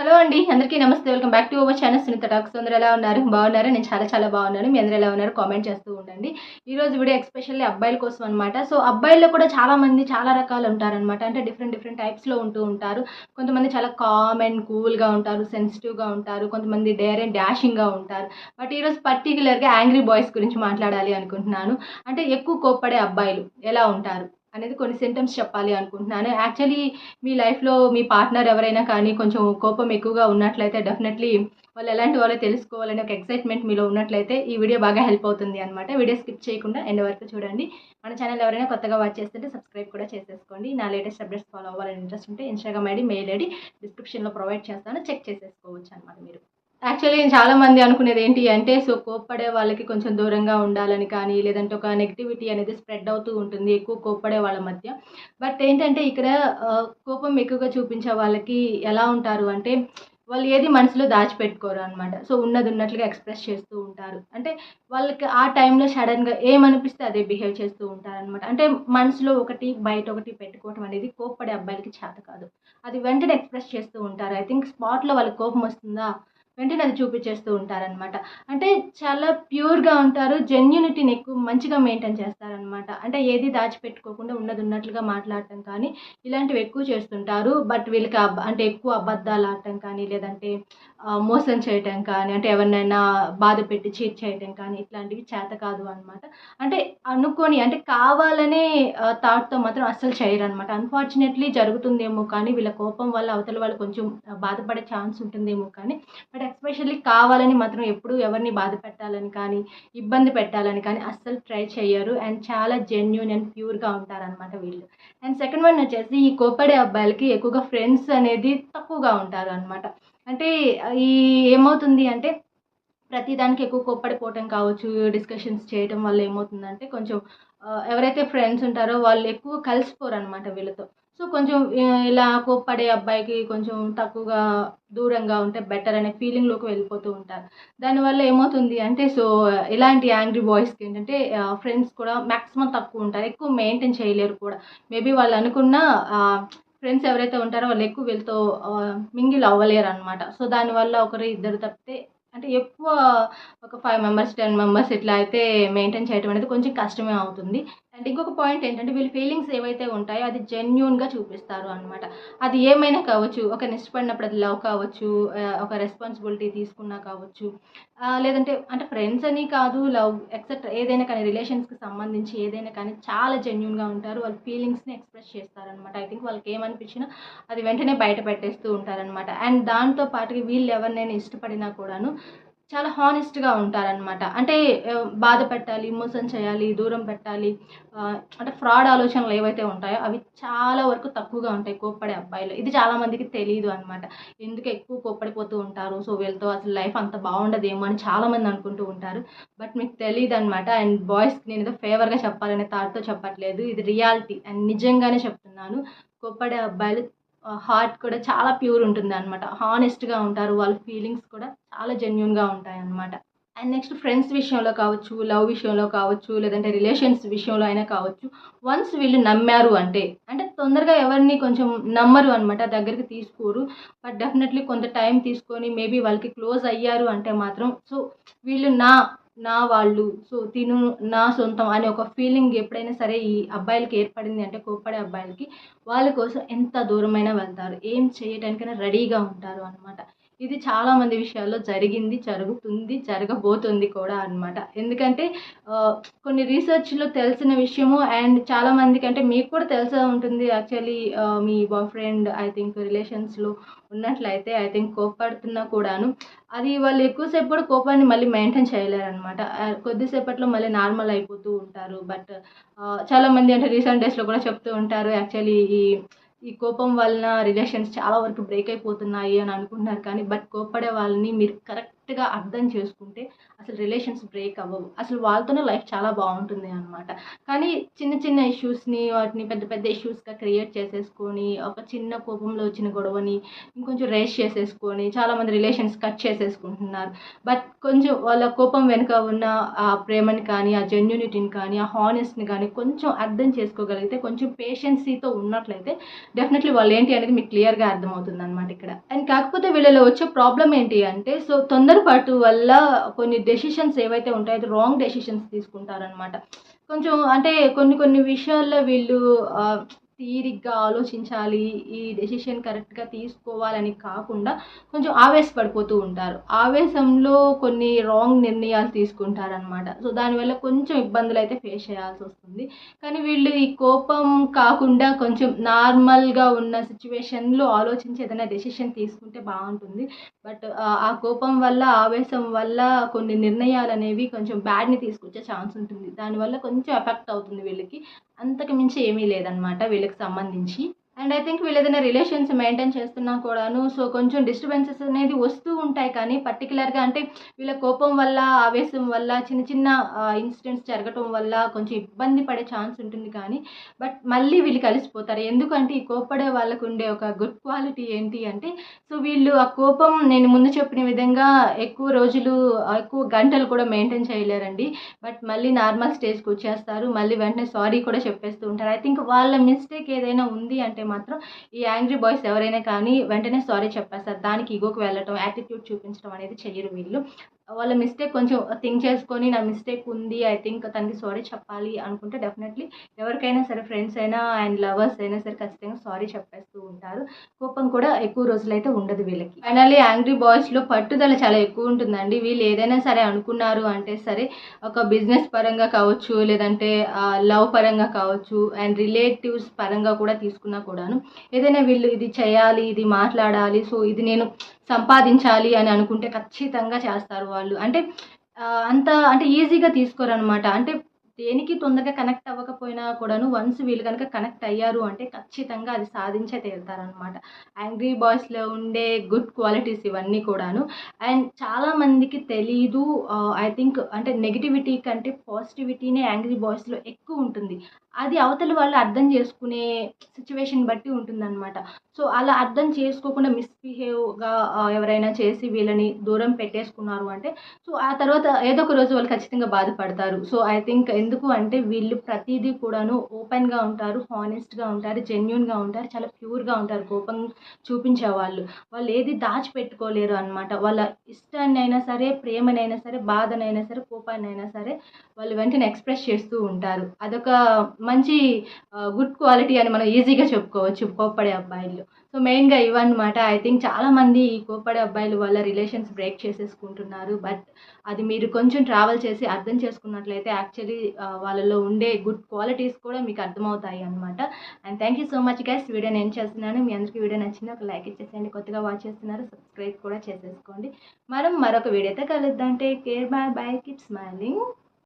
Hello అండి అందరికీ నమస్తే. Welcome back to our channel Sunitha talks. అందరూ ఎలా ఉన్నారు? బాగున్నారు? నేను చాలా చాలా బాగున్నాను. మీ అందరూ ఎలా ఉన్నారు? కామెంట్ చేస్తూ ఉండండి. ఈరోజు వీడియో ఎక్స్పెషల్లీ అబ్బాయిల కోసం అనమాట సో అబ్బాయిల్లో కూడా చాలామంది చాలా రకాలు ఉంటారనమాట అంటే డిఫరెంట్ డిఫరెంట్ టైప్స్లో ఉంటూ ఉంటారు. కొంతమంది చాలా కామ్ అండ్ కూల్గా ఉంటారు సెన్సిటివ్గా ఉంటారు. కొంతమంది డేర్ అండ్ డాషింగ్గా ఉంటారు. బట్ ఈరోజు పర్టికులర్గా యాంగ్రీ బాయ్స్ గురించి మాట్లాడాలి అనుకుంటున్నాను. అంటే ఎక్కువ కోప్పడే అబ్బాయిలు ఎలా ఉంటారు? అనేది కొన్ని సింటమ్స్ చెప్పాలి అనుకుంటున్నాను. యాక్చువల్లీ మీ లైఫ్లో మీ పార్ట్నర్ ఎవరైనా కానీ కొంచెం కోపం ఎక్కువగా ఉన్నట్లయితే డెఫినెట్లీ వాళ్ళు ఎలాంటి వాళ్ళో తెలుసుకోవాలని ఒక ఎక్సైట్మెంట్ మీలో ఉన్నట్లయితే ఈ వీడియో బాగా హెల్ప్ అవుతుంది అనమాట వీడియో స్కిప్ చేయకుండా ఎండ్ వరకు చూడండి. మన ఛానల్ ఎవరైనా కొత్తగా వాచ్ చేస్తుంటే సబ్స్క్రైబ్ కూడా చేసేసుకోండి. నా లేటెస్ట్ అప్డేట్స్ ఫాలో అవ్వాలని ఇంట్రెస్ట్ ఉంటే ఇన్స్టాగ్రామ్ ఐడి మెయిల్ ఐడి డిస్క్రిప్షన్లో ప్రొవైడ్ చేస్తాను. చెక్ చేసేసుకోవచ్చు అనమాట మీరు. యాక్చువల్లీ చాలా మంది అనుకునేది ఏంటి అంటే సో కోప్పడే వాళ్ళకి కొంచెం దూరంగా ఉండాలని కానీ లేదంటే ఒక నెగిటివిటీ అనేది స్ప్రెడ్ అవుతూ ఉంటుంది ఎక్కువ కోప్పడే వాళ్ళ మధ్య. బట్ ఏంటంటే ఇక్కడ కోపం ఎక్కువగా చూపించే వాళ్ళకి ఎలా ఉంటారు అంటే వాళ్ళు ఏది మనసులో దాచిపెట్టుకోరు అనమాట సో ఉన్నది ఉన్నట్లుగా ఎక్స్ప్రెస్ చేస్తూ ఉంటారు. అంటే వాళ్ళకి ఆ టైంలో సడన్గా ఏమనిపిస్తే అదే బిహేవ్ చేస్తూ ఉంటారు అనమాట అంటే మనసులో ఒకటి బయట ఒకటి పెట్టుకోవటం అనేది కోప్పడే అబ్బాయిలకి చేత కాదు. అది వెంటనే ఎక్స్ప్రెస్ చేస్తూ ఉంటారు. ఐ థింక్ స్పాట్లో వాళ్ళకి కోపం వస్తుందా? వెంటనే అది చూపించేస్తూ ఉంటారనమాట అంటే చాలా ప్యూర్గా ఉంటారు జెన్యునిటీని ఎక్కువ మంచిగా మెయింటైన్ చేస్తారనమాట అంటే ఏది దాచిపెట్టుకోకుండా ఉన్నది ఉన్నట్లుగా మాట్లాడటం కానీ ఇలాంటివి ఎక్కువ చేస్తుంటారు. బట్ వీళ్ళకి అంటే ఎక్కువ అబద్ధాలు ఆడటం కానీ లేదంటే మోసం చేయటం కానీ అంటే ఎవరినైనా బాధ పెట్టి చీట్ చేయటం కానీ ఇట్లాంటివి చేత కాదు అనమాట అంటే అనుకొని అంటే కావాలనే థాట్తో మాత్రం అస్సలు చేయరు అనమాట అన్ఫార్చునేట్లీ జరుగుతుందేమో కానీ వీళ్ళ కోపం వల్ల అవతల వాళ్ళు కొంచెం బాధపడే ఛాన్స్ ఉంటుందేమో కానీ బట్ ఎస్పెషల్లీ కావాలని మాత్రం ఎప్పుడు ఎవరిని బాధ పెట్టాలని కానీ ఇబ్బంది పెట్టాలని కానీ అస్సలు ట్రై చేయరు అండ్ చాలా జెన్యున్ అండ్ ప్యూర్గా ఉంటారనమాట వీళ్ళు. అండ్ సెకండ్ వన్ వచ్చేసి ఈ కోపడే అబ్బాయిలకి ఎక్కువగా ఫ్రెండ్స్ అనేది తక్కువగా ఉంటారు అనమాట అంటే ఈ ఏమవుతుంది అంటే ప్రతిదానికి ఎక్కువ కోప్పడిపోవటం కావచ్చు డిస్కషన్స్ చేయటం వల్ల ఏమవుతుందంటే కొంచెం ఎవరైతే ఫ్రెండ్స్ ఉంటారో వాళ్ళు ఎక్కువ కలిసిపోరు అనమాట వీళ్ళతో. సో కొంచెం ఇలా కోప్పడే అబ్బాయికి కొంచెం తక్కువగా దూరంగా ఉంటే బెటర్ అనే ఫీలింగ్లోకి వెళ్ళిపోతూ ఉంటారు. దానివల్ల ఏమవుతుంది అంటే సో ఇలాంటి యాంగ్రీ బాయ్స్కి ఏంటంటే ఫ్రెండ్స్ కూడా మ్యాక్సిమం తక్కువ ఉంటారు. ఎక్కువ మెయింటైన్ చేయలేరు కూడా. మేబీ వాళ్ళు అనుకున్న ఫ్రెండ్స్ ఎవరైతే ఉంటారో వాళ్ళు ఎక్కువ వీళ్ళతో మింగిల్ అవ్వలేరు అనమాట సో దానివల్ల ఒకరు ఇద్దరు తప్పితే అంటే ఎక్కువ ఒక ఫైవ్ మెంబర్స్ టెన్ మెంబర్స్ ఇట్లా అయితే మెయింటైన్ చేయడం అనేది కొంచెం కష్టమే అవుతుంది. అండ్ ఇంకొక పాయింట్ ఏంటంటే వీళ్ళ ఫీలింగ్స్ ఏవైతే ఉంటాయో అది జెన్యున్గా చూపిస్తారు అనమాట అది ఏమైనా కావచ్చు ఒక ఇష్టపడినప్పుడు అది లవ్ కావచ్చు ఒక రెస్పాన్సిబిలిటీ తీసుకున్నా కావచ్చు లేదంటే అంటే ఫ్రెండ్స్ అని కాదు లవ్ ఎక్సెట్రా ఏదైనా కానీ రిలేషన్స్కి సంబంధించి ఏదైనా కానీ చాలా జెన్యున్గా ఉంటారు వాళ్ళ ఫీలింగ్స్ని ఎక్స్ప్రెస్ చేస్తారనమాట ఐ థింక్ వాళ్ళకి ఏమనిపించినా అది వెంటనే బయట పెట్టేస్తూ ఉంటారనమాట అండ్ దాంతో పాటుగా వీళ్ళు ఎవరినైనా ఇష్టపడినా కూడాను చాలా హానెస్ట్గా ఉంటారనమాట అంటే బాధ పెట్టాలి మోసం చేయాలి దూరం పెట్టాలి అంటే ఫ్రాడ్ ఆలోచనలు ఏవైతే ఉంటాయో అవి చాలా వరకు తక్కువగా ఉంటాయి కోప్పడే అబ్బాయిలు. ఇది చాలామందికి తెలియదు అనమాట ఎందుకు ఎక్కువ కోప్పడిపోతూ ఉంటారు? సో వీళ్ళతో అసలు లైఫ్ అంత బాగుండదేమో అని చాలామంది అనుకుంటూ ఉంటారు. బట్ మీకు తెలియదు అనమాట అండ్ బాయ్స్కి నేను ఏదో ఫేవర్గా చెప్పాలనే థాట్తో చెప్పట్లేదు. ఇది రియాలిటీ అండ్ నిజంగానే చెప్తున్నాను. కోప్పడే అబ్బాయిలు హార్ట్ కూడా చాలా ప్యూర్ ఉంటుంది అనమాట హానెస్ట్గా ఉంటారు వాళ్ళ ఫీలింగ్స్ కూడా చాలా జెన్యున్గా ఉంటాయి అనమాట అండ్ నెక్స్ట్ ఫ్రెండ్స్ విషయంలో కావచ్చు లవ్ విషయంలో కావచ్చు లేదంటే రిలేషన్స్ విషయంలో అయినా కావచ్చు వన్స్ వీళ్ళు నమ్మారు అంటే అంటే తొందరగా ఎవరిని కొంచెం నమ్మరు అనమాట దగ్గరికి తీసుకోరు. బట్ డెఫినెట్లీ కొంత టైం తీసుకొని మేబీ వాళ్ళకి క్లోజ్ అయ్యారు అంటే మాత్రం సో వీళ్ళు నా నా వాళ్ళు సో తిను నా సొంతం అనే ఒక ఫీలింగ్ ఎప్పుడైనా సరే ఈ అబ్బాయిలకి ఏర్పడింది అంటే కోప్పడే అబ్బాయిలకి వాళ్ళ కోసం ఎంత దూరమైనా వెళ్తారు ఏం చేయడానికైనా రెడీగా ఉంటారు అనమాట ఇది చాలా మంది విషయాల్లో జరిగింది జరుగుతుంది జరగబోతుంది కూడా అన్నమాట. ఎందుకంటే కొన్ని రీసెర్చ్లో తెలిసిన విషయము అండ్ చాలా మందికి అంటే మీకు కూడా తెలిసే ఉంటుంది. యాక్చువల్లీ మీ బాయ్ ఫ్రెండ్ ఐ థింక్ రిలేషన్స్లో ఉన్నట్లయితే ఐ థింక్ కోప్పడుతున్నా కూడాను. అది వాళ్ళు ఎక్కువసేపు కూడా కోపాన్ని మళ్ళీ మెయింటైన్ చేయలేరు అనమాట కొద్దిసేపట్లో మళ్ళీ నార్మల్ అయిపోతూ ఉంటారు. బట్ చాలా మంది అంటే రీసెంట్ డేస్లో కూడా చెప్తూ ఉంటారు. యాక్చువల్లీ ఈ ఈ కోపం వలన రిలేషన్స్ చాలా వరకు బ్రేక్ అయిపోతున్నాయి అని అనుకుంటున్నారు కానీ బట్ కోప్పడే వాళ్ళని మీరు కరెక్ట్ కరెక్ట్గా అర్థం చేసుకుంటే అసలు రిలేషన్స్ బ్రేక్ అవ్వవు. అసలు వాళ్ళతోనే లైఫ్ చాలా బాగుంటుంది అనమాట కానీ చిన్న చిన్న ఇష్యూస్ని వాటిని పెద్ద పెద్ద ఇష్యూస్గా క్రియేట్ చేసేసుకొని ఒక చిన్న కోపంలో వచ్చిన గొడవని ఇంకొంచెం రేస్ చేసేసుకొని చాలామంది రిలేషన్స్ కట్ చేసేసుకుంటున్నారు. బట్ కొంచెం వాళ్ళ కోపం వెనుక ఉన్న ఆ ప్రేమని కానీ ఆ జెన్యునిటీని కానీ ఆ హానెస్ట్ని కానీ కొంచెం అర్థం చేసుకోగలిగితే కొంచెం పేషెన్సీతో ఉన్నట్లయితే డెఫినెట్లీ వాళ్ళు ఏంటి అనేది మీకు క్లియర్గా అర్థమవుతుంది అనమాట ఇక్కడ. అండ్ కాకపోతే వీళ్ళలో వచ్చే ప్రాబ్లం ఏంటి అంటే సో తొందరపాటు వల్ల కొన్ని డెసిషన్స్ ఏవైతే ఉంటాయో అది రాంగ్ డెసిషన్స్ తీసుకుంటారనమాట కొంచెం అంటే కొన్ని కొన్ని విషయాల్లో వీళ్ళు తీరిగ్గా ఆలోచించాలి ఈ డెసిషన్ కరెక్ట్గా తీసుకోవాలని కాకుండా కొంచెం ఆవేశపడిపోతూ ఉంటారు. ఆవేశంలో కొన్ని రాంగ్ నిర్ణయాలు తీసుకుంటారనమాట సో దానివల్ల కొంచెం ఇబ్బందులు అయితే ఫేస్ చేయాల్సి వస్తుంది. కానీ వీళ్ళు ఈ కోపం కాకుండా కొంచెం నార్మల్గా ఉన్న సిచ్యువేషన్లో ఆలోచించి ఏదైనా డెసిషన్ తీసుకుంటే బాగుంటుంది. బట్ ఆ కోపం వల్ల ఆవేశం వల్ల కొన్ని నిర్ణయాలు అనేవి కొంచెం బ్యాడ్ని తీసుకొచ్చే ఛాన్స్ ఉంటుంది. దానివల్ల కొంచెం ఎఫెక్ట్ అవుతుంది వీళ్ళకి. అంతకు మించి ఏమీ లేదనమాట వీళ్ళకి సంబంధించి. అండ్ ఐ థింక్ వీళ్ళు ఏదైనా రిలేషన్స్ మెయింటైన్ చేస్తున్నా కూడాను సో కొంచెం డిస్టర్బెన్సెస్ అనేది వస్తూ ఉంటాయి. కానీ పర్టికులర్గా అంటే వీళ్ళ కోపం వల్ల ఆవేశం వల్ల చిన్న చిన్న ఇన్సిడెంట్స్ జరగటం వల్ల కొంచెం ఇబ్బంది పడే ఛాన్స్ ఉంటుంది కానీ బట్ మళ్ళీ వీళ్ళు కలిసిపోతారు. ఎందుకంటే ఈ కోపడే వాళ్ళకు ఉండే ఒక గుడ్ క్వాలిటీ ఏంటి అంటే సో వీళ్ళు ఆ కోపం నేను ముందు చెప్పిన విధంగా ఎక్కువ రోజులు ఎక్కువ గంటలు కూడా మెయింటైన్ చేయలేరండి. బట్ మళ్ళీ నార్మల్ స్టేజ్కి వచ్చేస్తారు. మళ్ళీ వెంటనే సారీ కూడా చెప్పేస్తూ ఉంటారు. ఐ థింక్ వాళ్ళ మిస్టేక్ ఏదైనా ఉంది అంటే మాత్రం ఈ యాంగ్రీ బాయ్స్ ఎవరైనా కానీ వెంటనే సారీ చెప్పేస్తారు. దానికి ఈగోకి వెళ్ళటం యాటిట్యూడ్ చూపించడం అనేది చెయ్యరు వీళ్ళు. వాళ్ళ మిస్టేక్ కొంచెం థింక్ చేసుకొని నా మిస్టేక్ ఉంది ఐ థింక్ తనకి సారీ చెప్పాలి అనుకుంటే డెఫినెట్లీ ఎవరికైనా సరే ఫ్రెండ్స్ అయినా అండ్ లవర్స్ అయినా సరే ఖచ్చితంగా సారీ చెప్పేస్తూ ఉంటారు. కోపం కూడా ఎక్కువ రోజులైతే ఉండదు వీళ్ళకి. ఫైనల్లీ యాంగ్రీ బాయ్స్లో పట్టుదల చాలా ఎక్కువ ఉంటుందండి. వీళ్ళు ఏదైనా సరే అనుకున్నారు అంటే సరే ఒక బిజినెస్ పరంగా కావచ్చు లేదంటే లవ్ పరంగా కావచ్చు అండ్ రిలేటివ్స్ పరంగా కూడా తీసుకున్నా కూడాను ఏదైనా వీళ్ళు ఇది చేయాలి ఇది మాట్లాడాలి సో ఇది నేను సంపాదించాలి అని అనుకుంటే ఖచ్చితంగా చేస్తారు వాళ్ళు. అంటే అంత అంటే ఈజీగా తీసుకోరనమాట అంటే దేనికి తొందరగా కనెక్ట్ అవ్వకపోయినా కూడాను వన్స్ వీళ్ళు కనుక కనెక్ట్ అయ్యారు అంటే ఖచ్చితంగా అది సాధించే తీరుతారనమాట యాంగ్రీ బాయ్స్లో ఉండే గుడ్ క్వాలిటీస్ ఇవన్నీ కూడాను. అండ్ చాలా మందికి తెలీదు ఐ థింక్ అంటే నెగిటివిటీ కంటే పాజిటివిటీనే యాంగ్రీ బాయ్స్లో ఎక్కువ ఉంటుంది. అది అవతల వాళ్ళు అర్థం చేసుకునే సిచ్యువేషన్ బట్టి ఉంటుందన్నమాట. సో అలా అర్థం చేసుకోకుండా మిస్బిహేవ్గా ఎవరైనా చేసి వీళ్ళని దూరం పెట్టేసుకున్నారు అంటే సో ఆ తర్వాత ఏదో ఒక రోజు వాళ్ళు ఖచ్చితంగా బాధపడతారు. సో ఐ థింక్ ఎందుకు అంటే వీళ్ళు ప్రతిదీ కూడాను ఓపెన్గా ఉంటారు హానెస్ట్గా ఉంటారు జెన్యున్గా ఉంటారు చాలా ప్యూర్గా ఉంటారు కోపం చూపించే వాళ్ళు వాళ్ళు ఏది దాచిపెట్టుకోలేరు అనమాట వాళ్ళ ఇష్టాన్నైనా సరే ప్రేమనైనా సరే బాధనైనా సరే కోపాన్నైనా సరే వాళ్ళు వెంటనే ఎక్స్ప్రెస్ చేస్తూ ఉంటారు. అదొక మంచి గుడ్ క్వాలిటీ అని మనం ఈజీగా చెప్పుకోవచ్చు కోప్పడే అబ్బాయిలు. సో మెయిన్గా ఇవన్నమాట. ఐ థింక్ చాలామంది ఈ కోప్పడే అబ్బాయిలు వాళ్ళ రిలేషన్స్ బ్రేక్ చేసేసుకుంటున్నారు. బట్ అది మీరు కొంచెం ట్రావెల్ చేసి అర్థం చేసుకున్నట్లయితే యాక్చువల్లీ వాళ్ళలో ఉండే గుడ్ క్వాలిటీస్ కూడా మీకు అర్థమవుతాయి అనమాట and thank you so much guys. Video నేను చేస్తున్నాను. మీ అందరికీ వీడియో నచ్చింది ఒక లైక్ ఇచ్చేసేయండి. కొత్తగా వాచ్ చేస్తున్నారు సబ్స్క్రైబ్ కూడా చేసేసుకోండి. మనం మరొక వీడియోతో కలుద్దాం. Take care. Bye bye. Keep smiling.